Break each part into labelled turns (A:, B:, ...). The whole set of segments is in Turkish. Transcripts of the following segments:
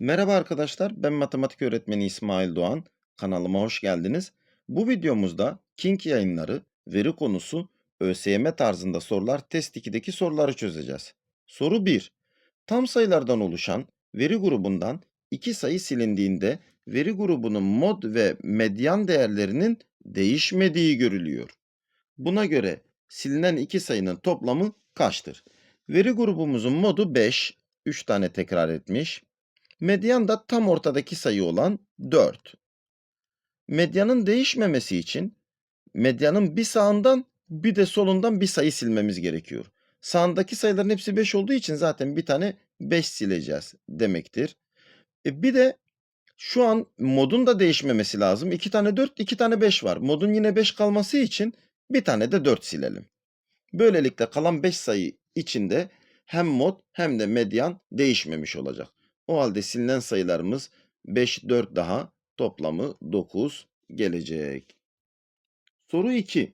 A: Merhaba arkadaşlar, ben matematik öğretmeni İsmail Doğan. Kanalıma hoş geldiniz. Bu videomuzda King yayınları veri konusu ÖSYM tarzında sorular test 2'deki soruları çözeceğiz. Soru 1. Tam sayılardan oluşan veri grubundan iki sayı silindiğinde veri grubunun mod ve medyan değerlerinin değişmediği görülüyor. Buna göre silinen iki sayının toplamı kaçtır? Veri grubumuzun modu 5, 3 tane tekrar etmiş. Medyan da tam ortadaki sayı olan 4. Medyanın değişmemesi için medyanın bir sağından bir de solundan bir sayı silmemiz gerekiyor. Sağındaki sayıların hepsi 5 olduğu için zaten bir tane 5 sileceğiz demektir. E bir de şu an modun da değişmemesi lazım. 2 tane 4, 2 tane 5 var. Modun yine 5 kalması için bir tane de 4 silelim. Böylelikle kalan 5 sayı içinde hem mod hem de medyan değişmemiş olacak. O halde silinen sayılarımız 5, 4 daha toplamı 9 gelecek. Soru 2.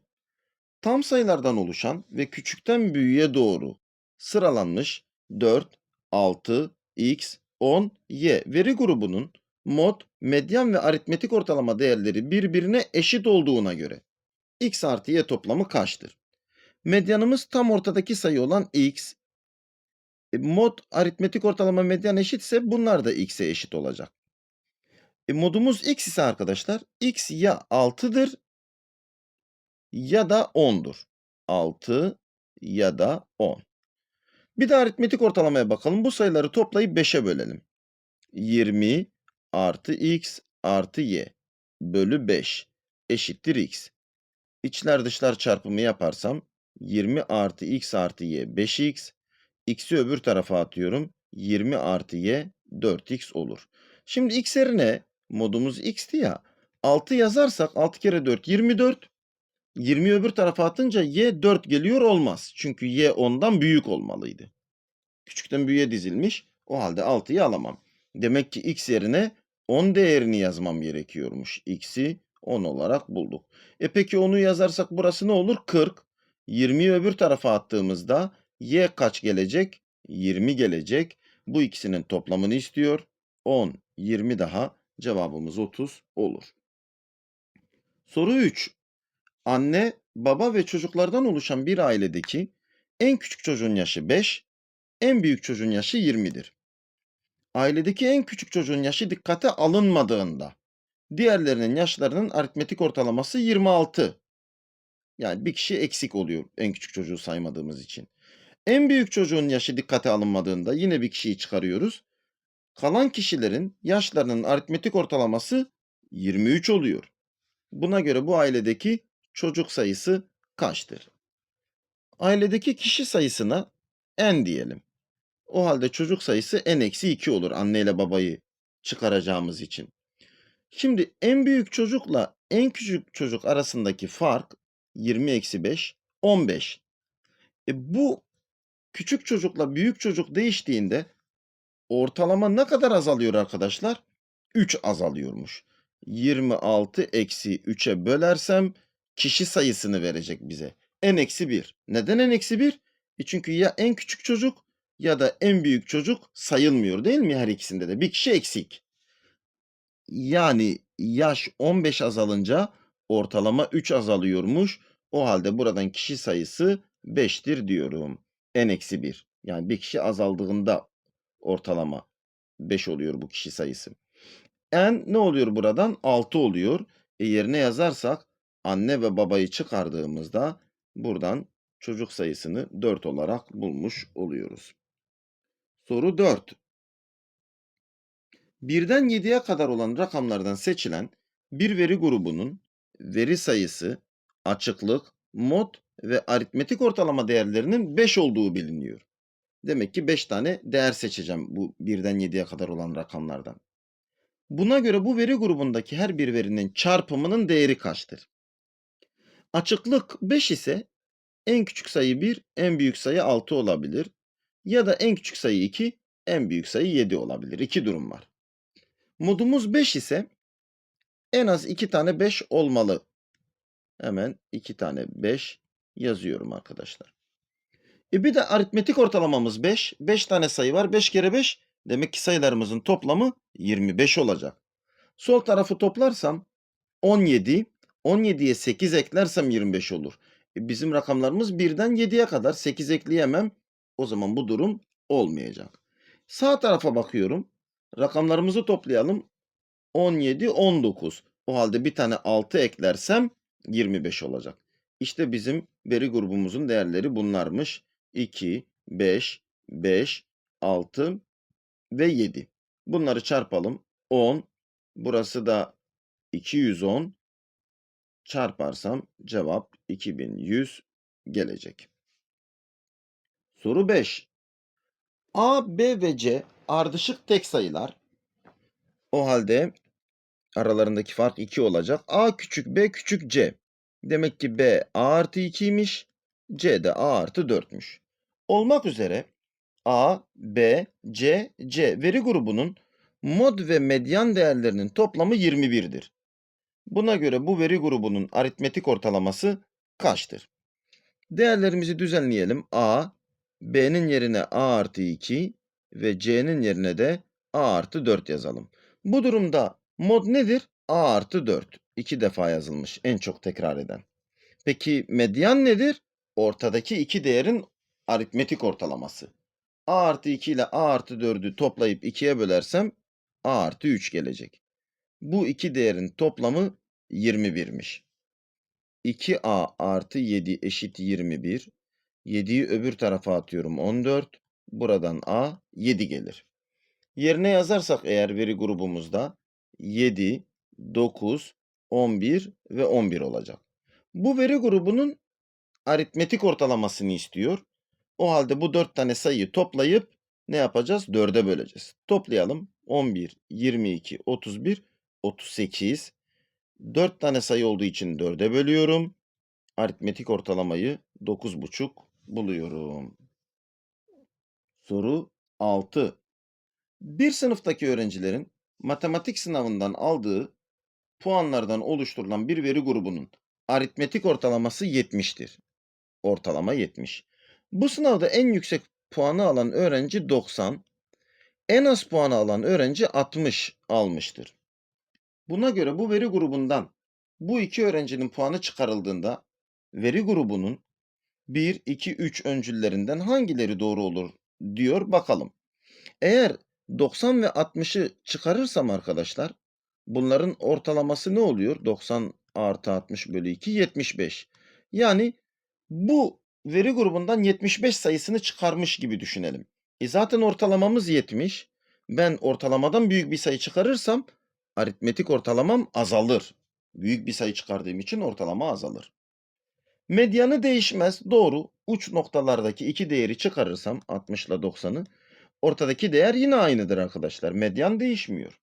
A: Tam sayılardan oluşan ve küçükten büyüğe doğru sıralanmış 4, 6, x, 10, y veri grubunun mod, medyan ve aritmetik ortalama değerleri birbirine eşit olduğuna göre x artı y toplamı kaçtır? Medyanımız tam ortadaki sayı olan x. E, mod aritmetik ortalama medyan eşitse bunlar da x'e eşit olacak. E, modumuz x ise arkadaşlar x ya 6'dır ya da 10'dur. 6 ya da 10. Bir de aritmetik ortalamaya bakalım. Bu sayıları toplayıp 5'e bölelim. 20 artı x artı y bölü 5 eşittir x. İçler dışlar çarpımı yaparsam 20 artı x artı y 5x. X'i öbür tarafa atıyorum. 20 artı y 4x olur. Şimdi x yerine modumuz x'ti ya. 6 yazarsak 6 kere 4 24. 20 öbür tarafa atınca y 4 geliyor olmaz. Çünkü y 10'dan büyük olmalıydı. Küçükten büyüğe dizilmiş. O halde 6'yı alamam. Demek ki x yerine 10 değerini yazmam gerekiyormuş. x'i 10 olarak bulduk. E peki onu yazarsak burası ne olur? 40. 20'yi öbür tarafa attığımızda y kaç gelecek? 20 gelecek. Bu ikisinin toplamını istiyor. 10, 20 daha cevabımız 30 olur. Soru 3. Anne, baba ve çocuklardan oluşan bir ailedeki en küçük çocuğun yaşı 5, en büyük çocuğun yaşı 20'dir. Ailedeki en küçük çocuğun yaşı dikkate alınmadığında diğerlerinin yaşlarının aritmetik ortalaması 26. Yani bir kişi eksik oluyor en küçük çocuğu saymadığımız için. En büyük çocuğun yaşı dikkate alınmadığında yine bir kişiyi çıkarıyoruz. Kalan kişilerin yaşlarının aritmetik ortalaması 23 oluyor. Buna göre bu ailedeki çocuk sayısı kaçtır? Ailedeki kişi sayısına n diyelim. O halde çocuk sayısı n-2 olur anne ile babayı çıkaracağımız için. Şimdi en büyük çocukla en küçük çocuk arasındaki fark 20-5, 15. E bu küçük çocukla büyük çocuk değiştiğinde ortalama ne kadar azalıyor arkadaşlar? 3 azalıyormuş. 26 eksi 3'e bölersem kişi sayısını verecek bize. n eksi 1. Neden n eksi 1? E çünkü ya en küçük çocuk ya da en büyük çocuk sayılmıyor değil mi her ikisinde de? Bir kişi eksik. Yani yaş 15 azalınca ortalama 3 azalıyormuş. O halde buradan kişi sayısı 5'tir diyorum. N-1. Yani bir kişi azaldığında ortalama 5 oluyor bu kişi sayısı. n ne oluyor buradan? 6 oluyor. E yerine yazarsak anne ve babayı çıkardığımızda buradan çocuk sayısını 4 olarak bulmuş oluyoruz. Soru 4. Birden 7'ye kadar olan rakamlardan seçilen bir veri grubunun veri sayısı, açıklık, mod ve aritmetik ortalama değerlerinin 5 olduğu biliniyor. Demek ki 5 tane değer seçeceğim bu birden 7'ye kadar olan rakamlardan. Buna göre bu veri grubundaki her bir verinin çarpımının değeri kaçtır? Açıklık 5 ise en küçük sayı 1, en büyük sayı 6 olabilir. Ya da en küçük sayı 2, en büyük sayı 7 olabilir. İki durum var. Modumuz 5 ise en az 2 tane 5 olmalı. Hemen 2 tane 5 yazıyorum arkadaşlar. E bir de aritmetik ortalamamız 5. 5 tane sayı var. 5 kere 5 Demek ki sayılarımızın toplamı 25 olacak. Sol tarafı toplarsam 17, 17'ye 8 eklersem 25 olur. E, bizim rakamlarımız 1'den 7'ye kadar 8 ekleyemem. O zaman bu durum olmayacak. Sağ tarafa bakıyorum. Rakamlarımızı toplayalım. 17, 19. O halde bir tane 6 eklersem 25 olacak. İşte bizim veri grubumuzun değerleri bunlarmış. 2, 5, 5, 6 ve 7. Bunları çarpalım. 10. Burası da 210. Çarparsam cevap 2100 gelecek. Soru 5. A, B ve C ardışık tek sayılar. O halde aralarındaki fark 2 olacak. A küçük B küçük C. Demek ki B A artı 2'ymiş. C de A artı 4'müş. Olmak üzere A, B, C, C veri grubunun mod ve medyan değerlerinin toplamı 21'dir. Buna göre bu veri grubunun aritmetik ortalaması kaçtır? Değerlerimizi düzenleyelim. A, B'nin yerine A artı 2 ve C'nin yerine de A artı 4 yazalım. Bu durumda mod nedir? A artı 4. İki defa yazılmış en çok tekrar eden. Peki medyan nedir? Ortadaki iki değerin aritmetik ortalaması. A artı 2 ile A artı 4'ü toplayıp 2'ye bölersem A artı 3 gelecek. Bu iki değerin toplamı 21'miş. 2A artı 7 eşit 21. 7'yi öbür tarafa atıyorum 14. Buradan A 7 gelir. Yerine yazarsak eğer veri grubumuzda 7, 9, 11 ve 11 olacak. Bu veri grubunun aritmetik ortalamasını istiyor. O halde bu 4 tane sayıyı toplayıp ne yapacağız? 4'e böleceğiz. Toplayalım. 11, 22, 31, 38. 4 tane sayı olduğu için 4'e bölüyorum. Aritmetik ortalamayı 9,5 buluyorum. Soru 6. Bir sınıftaki öğrencilerin matematik sınavından aldığı puanlardan oluşturulan bir veri grubunun aritmetik ortalaması 70'tir. Ortalama 70. Bu sınavda en yüksek puanı alan öğrenci 90, en az puanı alan öğrenci 60 almıştır. Buna göre bu veri grubundan bu iki öğrencinin puanı çıkarıldığında veri grubunun 1, 2, 3 öncüllerinden hangileri doğru olur diyor bakalım. Eğer 90 ve 60'ı çıkarırsam arkadaşlar bunların ortalaması ne oluyor? 90 artı 60 bölü 2 75. Yani bu veri grubundan 75 sayısını çıkarmış gibi düşünelim. E zaten ortalamamız 70. Ben ortalamadan büyük bir sayı çıkarırsam aritmetik ortalamam azalır. Büyük bir sayı çıkardığım için ortalama azalır. Medyanı değişmez. Doğru. Uç noktalardaki iki değeri çıkarırsam 60 ile 90'ı ortadaki değer yine aynıdır arkadaşlar. Medyan değişmiyor.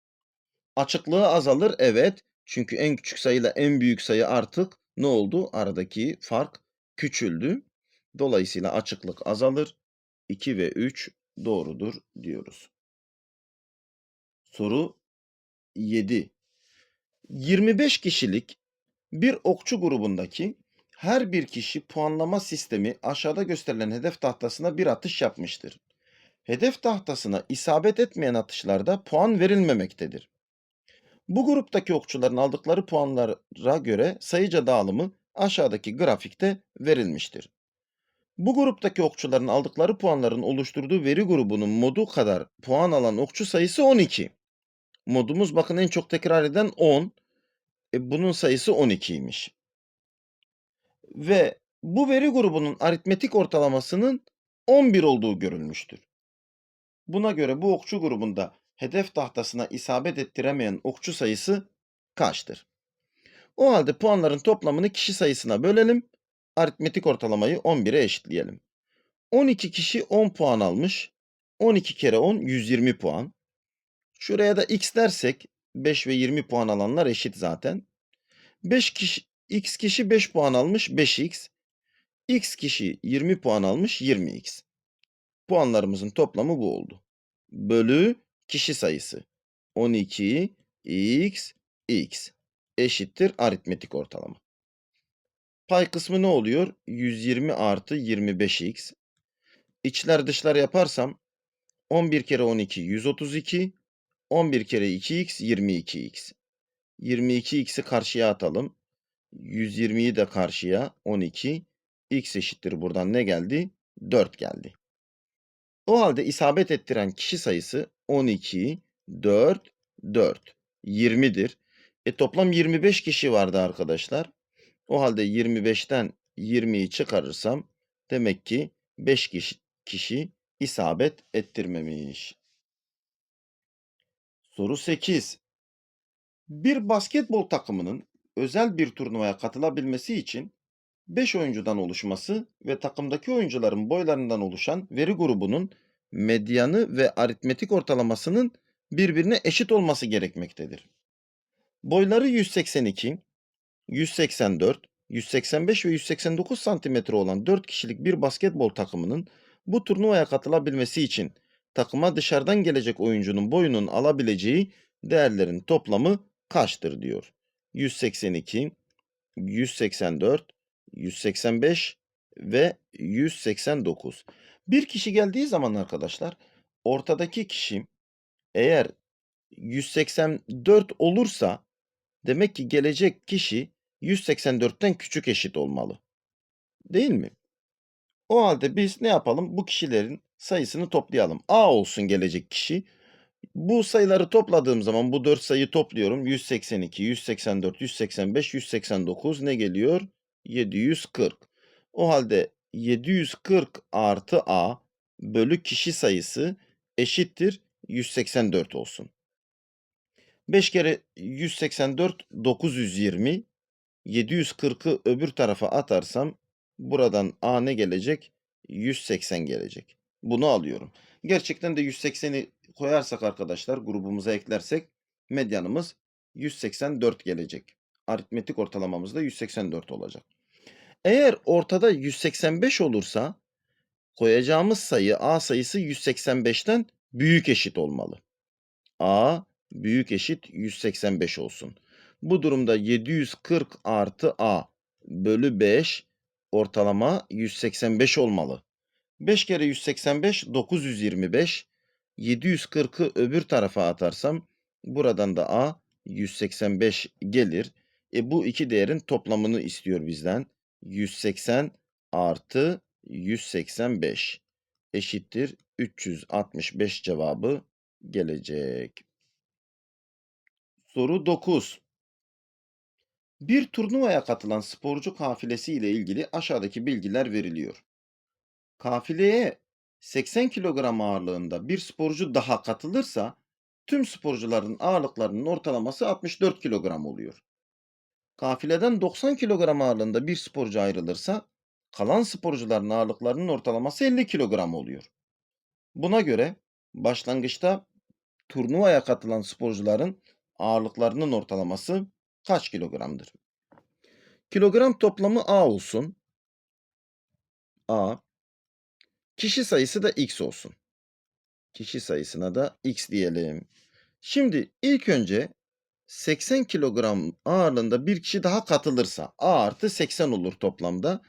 A: Açıklığı azalır. Evet. Çünkü en küçük sayıyla en büyük sayı artık ne oldu? Aradaki fark küçüldü. Dolayısıyla açıklık azalır. 2 ve 3 doğrudur diyoruz. Soru 7. 25 kişilik bir okçu grubundaki her bir kişi puanlama sistemi aşağıda gösterilen hedef tahtasına bir atış yapmıştır. Hedef tahtasına isabet etmeyen atışlarda puan verilmemektedir. Bu gruptaki okçuların aldıkları puanlara göre sayıca dağılımı aşağıdaki grafikte verilmiştir. Bu gruptaki okçuların aldıkları puanların oluşturduğu veri grubunun modu kadar puan alan okçu sayısı 12. Modumuz bakın en çok tekrar eden 10. E, bunun sayısı 12'ymiş. Ve bu veri grubunun aritmetik ortalamasının 11 olduğu görülmüştür. Buna göre bu okçu grubunda hedef tahtasına isabet ettiremeyen okçu sayısı kaçtır? O halde puanların toplamını kişi sayısına bölelim. Aritmetik ortalamayı 11'e eşitleyelim. 12 kişi 10 puan almış. 12 kere 10 120 puan. Şuraya da x dersek 5 ve 20 puan alanlar eşit zaten. 5 kişi x kişi 5 puan almış 5x. x kişi 20 puan almış 20x. Puanlarımızın toplamı bu oldu. Bölü kişi sayısı. 12 x x eşittir aritmetik ortalama. Pay kısmı ne oluyor? 120 artı 25x. İçler dışlar yaparsam 11 kere 12 132. 11 kere 2x 22x. 22x'i karşıya atalım. 120'yi de karşıya 12. x eşittir buradan ne geldi? 4 geldi. O halde isabet ettiren kişi sayısı 12, 4, 4. 20'dir. E toplam 25 kişi vardı arkadaşlar. O halde 25'ten 20'yi çıkarırsam demek ki 5 kişi, kişi isabet ettirmemiş. Soru 8. Bir basketbol takımının özel bir turnuvaya katılabilmesi için 5 oyuncudan oluşması ve takımdaki oyuncuların boylarından oluşan veri grubunun medyanı ve aritmetik ortalamasının birbirine eşit olması gerekmektedir. Boyları 182, 184, 185 ve 189 santimetre olan 4 kişilik bir basketbol takımının bu turnuvaya katılabilmesi için takıma dışarıdan gelecek oyuncunun boyunun alabileceği değerlerin toplamı kaçtır diyor. 182, 184, 185 ve 189. Bir kişi geldiği zaman arkadaşlar ortadaki kişi eğer 184 olursa demek ki gelecek kişi 184'ten küçük eşit olmalı. Değil mi? O halde biz ne yapalım? Bu kişilerin sayısını toplayalım. A olsun gelecek kişi. Bu sayıları topladığım zaman bu 4 sayıyı topluyorum. 182, 184, 185, 189 ne geliyor? 740. O halde 740 artı A bölü kişi sayısı eşittir 184 olsun. 5 kere 184 920. 740'ı öbür tarafa atarsam buradan A ne gelecek? 180 gelecek. Bunu alıyorum. Gerçekten de 180'i koyarsak arkadaşlar grubumuza eklersek medyanımız 184 gelecek. Aritmetik ortalamamız da 184 olacak. Eğer ortada 185 olursa koyacağımız sayı A sayısı 185'ten büyük eşit olmalı. A büyük eşit 185 olsun. Bu durumda 740 artı A bölü 5 ortalama 185 olmalı. 5 kere 185 925. 740'ı öbür tarafa atarsam buradan da A 185 gelir. E bu iki değerin toplamını istiyor bizden. 180 artı 185 eşittir 365 cevabı gelecek. Soru 9. Bir turnuvaya katılan sporcu kafilesi ile ilgili aşağıdaki bilgiler veriliyor. Kafileye 80 kilogram ağırlığında bir sporcu daha katılırsa tüm sporcuların ağırlıklarının ortalaması 64 kilogram oluyor. Kafileden 90 kilogram ağırlığında bir sporcu ayrılırsa kalan sporcuların ağırlıklarının ortalaması 50 kilogram oluyor. Buna göre başlangıçta turnuvaya katılan sporcuların ağırlıklarının ortalaması kaç kilogramdır? Kilogram toplamı A olsun. A. Kişi sayısı da X olsun. Kişi sayısına da X diyelim. Şimdi ilk önce 80 kilogram ağırlığında bir kişi daha katılırsa A artı 80 olur toplamda.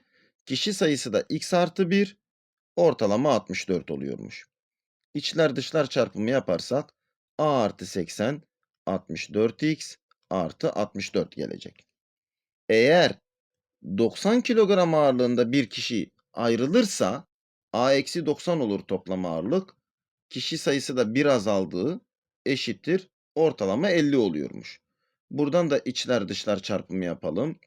A: Kişi sayısı da X artı 1 ortalama 64 oluyormuş. İçler dışlar çarpımı yaparsak A artı 80 64x artı 64 gelecek. Eğer 90 kilogram ağırlığında bir kişi ayrılırsa A eksi 90 olur toplam ağırlık. Kişi sayısı da bir azaldığı eşittir. Ortalama 50 oluyormuş. Buradan da içler dışlar çarpımı yapalım.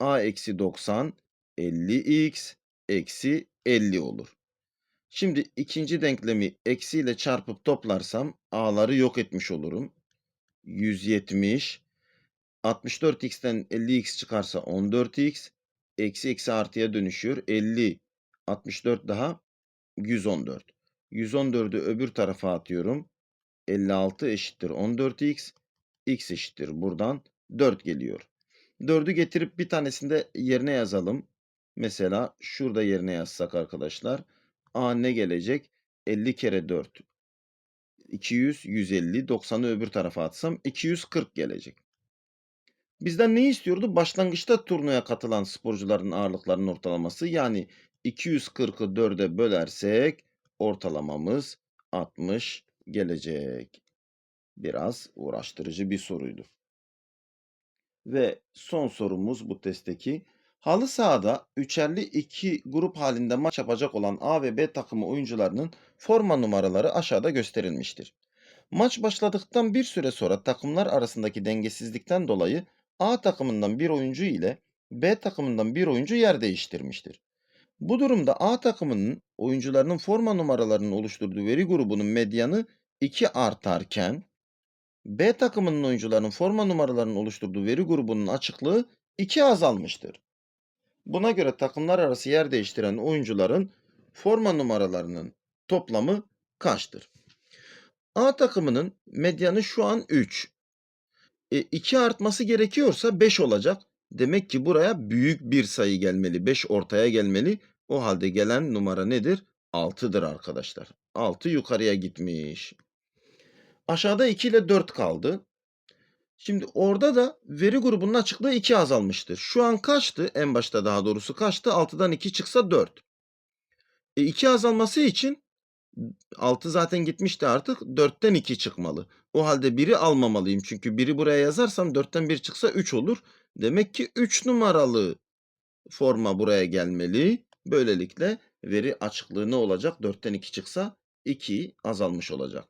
A: A eksi 90 50x eksi 50 olur. Şimdi ikinci denklemi eksiyle çarpıp toplarsam a'ları yok etmiş olurum. 170 64x'ten 50x çıkarsa 14x eksi eksi artıya dönüşüyor. 50 64 daha 114. 114'ü öbür tarafa atıyorum. 56 eşittir 14x. x eşittir buradan 4 geliyor. 4'ü getirip bir tanesini de yerine yazalım. Mesela şurada yerine yazsak arkadaşlar. A ne gelecek? 50 kere 4. 200, 150, 90'ı öbür tarafa atsam 240 gelecek. Bizden ne istiyordu? Başlangıçta turnuvaya katılan sporcuların ağırlıklarının ortalaması. Yani 240'ı 4'e bölersek ortalamamız 60 gelecek. Biraz uğraştırıcı bir soruydu. Ve son sorumuz bu testteki. Halı sahada üçerli iki grup halinde maç yapacak olan A ve B takımı oyuncularının forma numaraları aşağıda gösterilmiştir. Maç başladıktan bir süre sonra takımlar arasındaki dengesizlikten dolayı A takımından bir oyuncu ile B takımından bir oyuncu yer değiştirmiştir. Bu durumda A takımının oyuncularının forma numaralarının oluşturduğu veri grubunun medyanı 2 artarken B takımının oyuncularının forma numaralarının oluşturduğu veri grubunun açıklığı 2 azalmıştır. Buna göre takımlar arası yer değiştiren oyuncuların forma numaralarının toplamı kaçtır? A takımının medyanı şu an 3. E, 2 artması gerekiyorsa 5 olacak. Demek ki buraya büyük bir sayı gelmeli. 5 ortaya gelmeli. O halde gelen numara nedir? 6'dır arkadaşlar. 6 yukarıya gitmiş. Aşağıda 2 ile 4 kaldı. Şimdi orada da veri grubunun açıklığı 2 azalmıştır. Şu an kaçtı? En başta daha doğrusu kaçtı? 6'dan 2 çıksa 4. E 2 azalması için 6 zaten gitmişti artık. 4'ten 2 çıkmalı. O halde 1'i almamalıyım. Çünkü 1'i buraya yazarsam 4'ten 1 çıksa 3 olur. Demek ki 3 numaralı forma buraya gelmeli. Böylelikle veri açıklığı ne olacak? 4'ten 2 çıksa 2 azalmış olacak.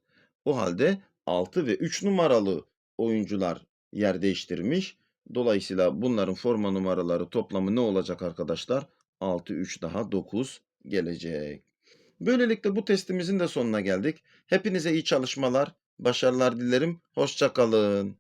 A: O halde 6 ve 3 numaralı oyuncular yer değiştirmiş. Dolayısıyla bunların forma numaraları toplamı ne olacak arkadaşlar? 6, 3 daha 9 gelecek. Böylelikle bu testimizin de sonuna geldik. Hepinize iyi çalışmalar, başarılar dilerim. Hoşça kalın.